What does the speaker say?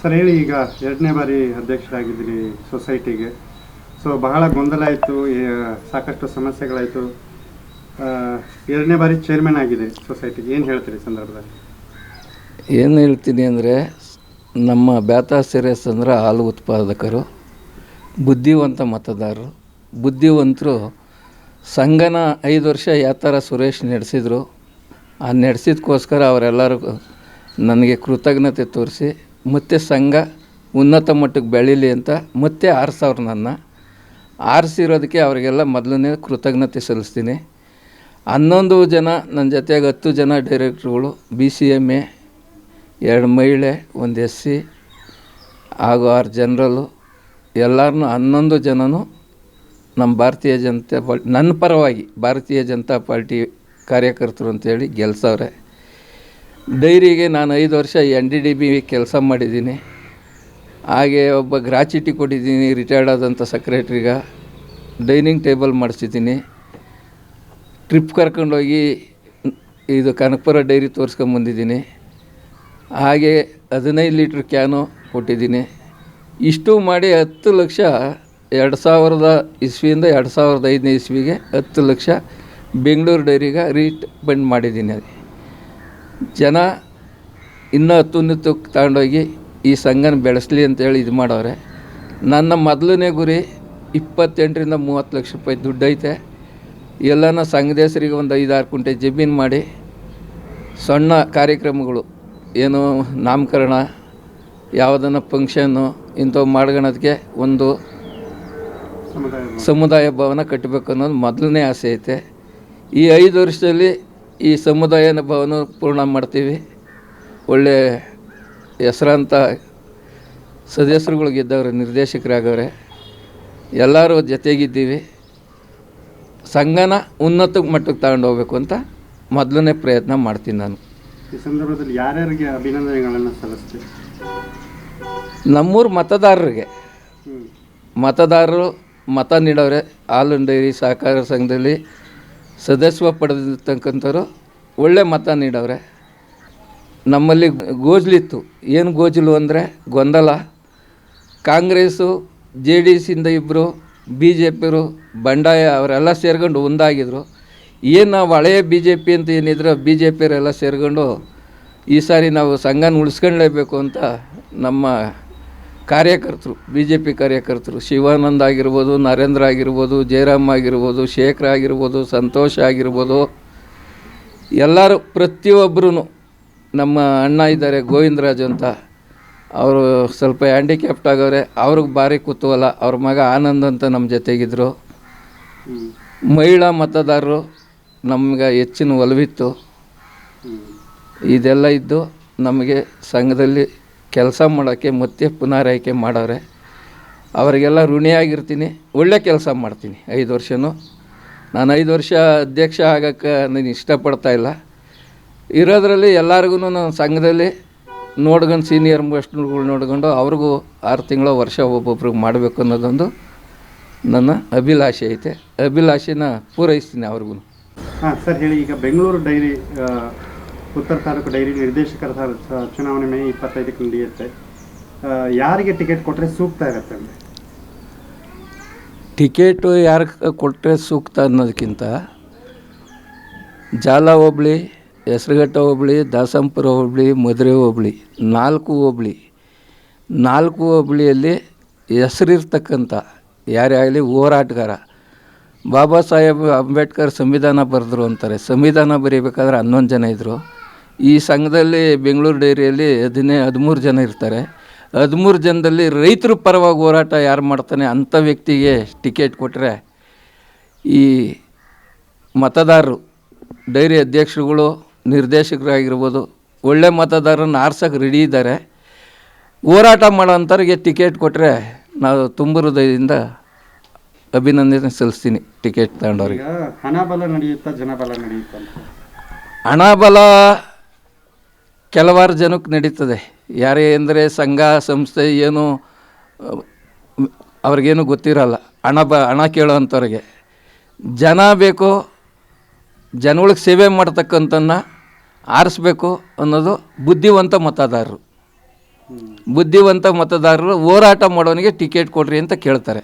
Sir, ಹೇಳಿ, ಈಗ ಎರಡನೇ ಬಾರಿ ಅಧ್ಯಕ್ಷರಾಗಿದ್ದೀರಿ ಸೊಸೈಟಿಗೆ. ಸೊ ಬಹಳ ಗೊಂದಲ ಆಯಿತು ಸಾಕಷ್ಟು ಸಮಸ್ಯೆಗಳಾಯಿತು. ಎರಡನೇ ಬಾರಿ ಚೇರ್ಮನ್ ಆಗಿದೆ ಸೊಸೈಟಿಗೆ ಏನು ಹೇಳ್ತೀರಿ ಸಂದರ್ಭದಲ್ಲಿ? ಏನು ಹೇಳ್ತೀನಿ ಅಂದರೆ, ನಮ್ಮ ಬ್ಯಾತಾ ಸಿರೇಸ್ ಅಂದ್ರೆ ಹಾಲು ಉತ್ಪಾದಕರು, ಬುದ್ಧಿವಂತ ಮತದಾರರು, ಬುದ್ಧಿವಂತರು ಸಂಘನ ಐದು ವರ್ಷ ಯಾವ ಥರ ಸುರೇಶ್ ನಡೆಸಿದ್ರು, ಆ ನಡೆಸಿದ್ಕೋಸ್ಕರ ಅವರೆಲ್ಲರೂ ನನಗೆ ಕೃತಜ್ಞತೆ ತೋರಿಸಿ ಮತ್ತೆ ಸಂಘ ಉನ್ನತ ಮಟ್ಟಕ್ಕೆ ಬೆಳೀಲಿ ಅಂತ ಮತ್ತೆ ಆರಿಸವ್ರು ನನ್ನ. ಆರಿಸಿರೋದಕ್ಕೆ ಅವರಿಗೆಲ್ಲ ಮೊದಲನೇ ಕೃತಜ್ಞತೆ ಸಲ್ಲಿಸ್ತೀನಿ. ಹನ್ನೊಂದು ಜನ, ನನ್ನ ಜೊತೆಗೆ ಹತ್ತು ಜನ ಡೈರೆಕ್ಟ್ರುಗಳು, ಬಿ ಸಿ ಎಂ ಎ, ಎರಡು ಮಹಿಳೆ, ಒಂದು ಎಸ್ ಸಿ ಹಾಗೂ ಆರು ಜನರಲ್ಲು. ಎಲ್ಲರನ್ನೂ ಹನ್ನೊಂದು ಜನನು ನಮ್ಮ ಭಾರತೀಯ ಜನತಾ ಪಾರ್ಟಿ, ನನ್ನ ಪರವಾಗಿ ಭಾರತೀಯ ಜನತಾ ಪಾರ್ಟಿ ಕಾರ್ಯಕರ್ತರು ಅಂತೇಳಿ ಗೆಲ್ಸವ್ರೆ. ಡೈರಿಗೆ ನಾನು ಐದು ವರ್ಷ ಎನ್ ಡಿ ಡಿ ಬಿ ಕೆಲಸ ಮಾಡಿದ್ದೀನಿ. ಹಾಗೆ ಒಬ್ಬ ಗ್ರಾಚ್ಯುಟಿ ಕೊಟ್ಟಿದ್ದೀನಿ ರಿಟೈರ್ಡ್ ಆದಂಥ ಸೆಕ್ರೆಟ್ರಿಗ ಡೈನಿಂಗ್ ಟೇಬಲ್ ಮಾಡಿಸಿದ್ದೀನಿ. ಟ್ರಿಪ್ ಕರ್ಕೊಂಡೋಗಿ ಇದು ಕನಕಪುರ ಡೈರಿ ತೋರಿಸ್ಕೊಂಬಂದಿದ್ದೀನಿ ಹಾಗೆ ಹದಿನೈದು ಲೀಟ್ರ್ ಕ್ಯಾನು ಕೊಟ್ಟಿದ್ದೀನಿ. ಇಷ್ಟು ಮಾಡಿ ಹತ್ತು ಲಕ್ಷ ಎರಡು ಸಾವಿರದ ಇಸ್ವಿಯಿಂದ ಎರಡು ಸಾವಿರದ ಐದನೇ ಇಸ್ವಿಗೆ ಹತ್ತು ಲಕ್ಷ ಬೆಂಗಳೂರು ಡೈರಿಗೆ ರೀಟ್, ಬಂಡ್ ಮಾಡಿದ್ದೀನಿ. ಜನ ಇನ್ನೂ ಹತ್ತುನ್ನತಕ್ಕೆ ತಗೊಂಡೋಗಿ ಈ ಸಂಘನ ಬೆಳೆಸಲಿ ಅಂತೇಳಿ ಇದು ಮಾಡವ್ರೆ ನನ್ನ ಮೊದಲನೇ ಗುರಿ ಇಪ್ಪತ್ತೆಂಟರಿಂದ ಮೂವತ್ತು ಲಕ್ಷ ರೂಪಾಯಿ ದುಡ್ಡು ಐತೆ. ಎಲ್ಲನ ಸಂಘದೇಶರಿಗೆ ಒಂದು ಐದಾರು ಕುಂಟೆ ಜಮೀನು ಮಾಡಿ ಸಣ್ಣ ಕಾರ್ಯಕ್ರಮಗಳು, ಏನು ನಾಮಕರಣ ಯಾವುದನ್ನ ಫಂಕ್ಷನ್ನು ಇಂಥವು ಮಾಡ್ಕೊಳೋದಕ್ಕೆ ಒಂದು ಸಮುದಾಯ ಭವನ ಕಟ್ಟಬೇಕು ಅನ್ನೋದು ಮೊದಲನೇ ಆಸೆ ಐತೆ. ಈ ಐದು ವರ್ಷದಲ್ಲಿ ಈ ಸಮುದಾಯ ಭವನ ಪೂರ್ಣ ಮಾಡ್ತೀವಿ. ಒಳ್ಳೆ ಹೆಸರಾಂತ ಸದಸ್ಯರುಗಳಿಗಿದ್ದವ್ರೆ ನಿರ್ದೇಶಕರಾಗವ್ರೆ. ಎಲ್ಲರೂ ಜೊತೆಗಿದ್ದೀವಿ. ಸಂಘನ ಉನ್ನತ ಮಟ್ಟಕ್ಕೆ ತಗೊಂಡು ಹೋಗ್ಬೇಕು ಅಂತ ಮೊದಲನೇ ಪ್ರಯತ್ನ ಮಾಡ್ತೀನಿ ನಾನು. ಈ ಸಂದರ್ಭದಲ್ಲಿ ಯಾರ್ಯಾರಿಗೆ ಅಭಿನಂದನೆಗಳನ್ನು ಸಲ್ಲಿಸ್ತೀವಿ ನಮ್ಮೂರು ಮತದಾರರಿಗೆ. ಮತದಾರರು ಮತ ನೀಡೋರೆ ಹಾಲು ಡೈರಿ ಸಹಕಾರ ಸಂಘದಲ್ಲಿ ಸದಸ್ಯ ಪಡೆದಿರ್ತಕ್ಕಂಥವ್ರು ಒಳ್ಳೆ ಮತ ನೀಡವ್ರೆ. ನಮ್ಮಲ್ಲಿ ಗೋಜಲಿತ್ತು. ಏನು ಗೋಜಲು ಅಂದರೆ ಗೊಂದಲ. ಕಾಂಗ್ರೆಸ್ಸು, ಜೆ ಡಿ ಎಸ್ಸಿಂದ ಇಬ್ಬರು ಬಿ ಜೆ ಪಿಯವರು, ಬಂಡಾಯ ಅವರೆಲ್ಲ ಸೇರ್ಕೊಂಡು ಒಂದಾಗಿದ್ರು. ಏನು ನಾವು ಹಳೆಯ ಬಿ ಜೆ ಪಿ ಅಂತ ಏನಿದ್ರು ಬಿ ಜೆ ಪಿಯರೆಲ್ಲ ಸೇರ್ಕೊಂಡು ಈ ಸಾರಿ ನಾವು ಸಂಘನ ಉಳಿಸ್ಕೊಳ್ಳೇಬೇಕು ಅಂತ ನಮ್ಮ ಕಾರ್ಯಕರ್ತರು ಬಿ ಜೆ ಪಿ ಕಾರ್ಯಕರ್ತರು ಶಿವಾನಂದ್ ಆಗಿರ್ಬೋದು ನರೇಂದ್ರ ಆಗಿರ್ಬೋದು ಜಯರಾಮ್ ಆಗಿರ್ಬೋದು ಶೇಖರ್ ಆಗಿರ್ಬೋದು ಸಂತೋಷ್ ಆಗಿರ್ಬೋದು ಎಲ್ಲರೂ ಪ್ರತಿಯೊಬ್ಬರೂ ನಮ್ಮ ಅಣ್ಣ ಇದ್ದಾರೆ ಗೋವಿಂದರಾಜ್ ಅಂತ. ಅವರು ಸ್ವಲ್ಪ ಹ್ಯಾಂಡಿಕ್ಯಾಪ್ಟ್ ಆಗವ್ರೆ ಅವ್ರಿಗೆ ಭಾರಿ ಕುತೂಹಲ. ಅವ್ರ ಮಗ ಆನಂದ್ ಅಂತ ನಮ್ಮ ಜೊತೆಗಿದ್ದರು ಮಹಿಳಾ ಮತದಾರರು ನಮ್ಗೆ ಹೆಚ್ಚಿನ ಒಲವಿತ್ತು. ಇದೆಲ್ಲ ಇದ್ದು ನಮಗೆ ಸಂಘದಲ್ಲಿ ಕೆಲಸ ಮಾಡೋಕ್ಕೆ ಮತ್ತೆ ಪುನರಾಯ್ಕೆ ಮಾಡವ್ರೆ ಅವರಿಗೆಲ್ಲ ಋಣಿಯಾಗಿರ್ತೀನಿ. ಒಳ್ಳೆ ಕೆಲಸ ಮಾಡ್ತೀನಿ ಐದು ವರ್ಷನೂ. ನಾನು ಐದು ವರ್ಷ ಅಧ್ಯಕ್ಷ ಆಗೋಕ್ಕೆ ನಾನು ಇಷ್ಟಪಡ್ತಾ ಇಲ್ಲ. ಇರೋದ್ರಲ್ಲಿ ಎಲ್ಲರಿಗೂ ನಾನು ಸಂಘದಲ್ಲಿ ನೋಡ್ಕೊಂಡು ಸೀನಿಯರ್ ಮೋಸ್ಟ್ಗಳು ನೋಡ್ಕೊಂಡು ಅವ್ರಿಗೂ ಆರು ತಿಂಗಳ ವರ್ಷ ಒಬ್ಬೊಬ್ರಿಗೆ ಮಾಡಬೇಕು ಅನ್ನೋದೊಂದು ನನ್ನ ಅಭಿಲಾಷೆ ಐತೆ. ಅಭಿಲಾಷೆನ ಪೂರೈಸ್ತೀನಿ ಅವ್ರಿಗೂ ಹಾಂ, ಸರ್, ಹೇಳಿ, ಈಗ ಬೆಂಗಳೂರು ಡೈರಿ ಉತ್ತರ ತಾಲೂಕು ಡೈರಿ ನಿರ್ದೇಶಕರ ಚುನಾವಣೆ ಮೇ ಇಪ್ಪತ್ತೈದಕ್ಕೆ ನಡೆಯುತ್ತೆ. ಯಾರಿಗೆ ಟಿಕೆಟ್ ಕೊಟ್ಟರೆ ಸೂಕ್ತ ಇರುತ್ತೆ ಅಂದರೆ? ಟಿಕೆಟು ಯಾರು ಕೊಟ್ಟರೆ ಸೂಕ್ತ ಅನ್ನೋದಕ್ಕಿಂತ ಜಾಲ ಹೋಬಳಿ, ಹೆಸರುಘಟ್ಟ ಹೋಬಳಿ, ದಾಸಂಪುರ ಹೋಬಳಿ ಮಧುರೆ ಹೋಬಳಿ, ನಾಲ್ಕು ಹೋಬಳಿ, ನಾಲ್ಕು ಹೋಬಳಿಯಲ್ಲಿ ಹೆಸರಿರ್ತಕ್ಕಂಥ ಯಾರೇ ಆಗಲಿ ಹೋರಾಟಗಾರ. ಬಾಬಾ ಸಾಹೇಬ್ ಅಂಬೇಡ್ಕರ್ ಸಂವಿಧಾನ ಬರೆದ್ರು ಅಂತಾರೆ. ಸಂವಿಧಾನ ಬರೀಬೇಕಾದ್ರೆ ಹನ್ನೊಂದು ಜನ ಇದ್ದರು ಈ ಸಂಘದಲ್ಲಿ ಬೆಂಗಳೂರು ಡೈರಿಯಲ್ಲಿ ಹದಿನೇ ಹದಿಮೂರು ಜನ ಇರ್ತಾರೆ. ಹದಿಮೂರು ಜನದಲ್ಲಿ ರೈತರ ಪರವಾಗಿ ಹೋರಾಟ ಯಾರು ಮಾಡ್ತಾನೆ ಅಂಥ ವ್ಯಕ್ತಿಗೆ ಟಿಕೆಟ್ ಕೊಟ್ಟರೆ ಈ ಮತದಾರರು ಡೈರಿ ಅಧ್ಯಕ್ಷರುಗಳು ನಿರ್ದೇಶಕರಾಗಿರ್ಬೋದು ಒಳ್ಳೆ ಮತದಾರನ ಆರ್ಸಕ್ಕೆ ರೆಡಿ ಇದ್ದಾರೆ. ಹೋರಾಟ ಮಾಡೋಂಥವ್ರಿಗೆ ಟಿಕೆಟ್ ಕೊಟ್ಟರೆ ನಾವು ತುಂಬ ಹೃದಯದಿಂದ ಅಭಿನಂದನೆ ಸಲ್ಲಿಸ್ತೀನಿ ಟಿಕೆಟ್ ತಗೊಂಡವ್ರಿಗೆ. ಹಣಬಲ ಹಣ ಬಲ ನಡೆಯುತ್ತಾ ಜನಬಲ ನಡೆಯುತ್ತಾ ಹಣಬಲ ಕೆಲವಾರು ಜನಕ್ಕೆ ನಡೀತದೆ. ಯಾರೇ ಅಂದರೆ ಸಂಘ, ಸಂಸ್ಥೆ ಏನು, ಅವ್ರಿಗೇನು ಗೊತ್ತಿರಲ್ಲ. ಹಣ ಬ, ಹಣ ಕೇಳೋವಂಥವ್ರಿಗೆ ಜನ ಬೇಕು, ಜನಗಳಿಗೆ ಸೇವೆ ಮಾಡ್ತಕ್ಕಂಥನ್ನ ಆರಿಸ್ಬೇಕು ಅನ್ನೋದು ಬುದ್ಧಿವಂತ ಮತದಾರರು. ಬುದ್ಧಿವಂತ ಮತದಾರರು ಹೋರಾಟ ಮಾಡೋನಿಗೆ ಟಿಕೆಟ್ ಕೊಡ್ರಿ ಅಂತ ಕೇಳ್ತಾರೆ.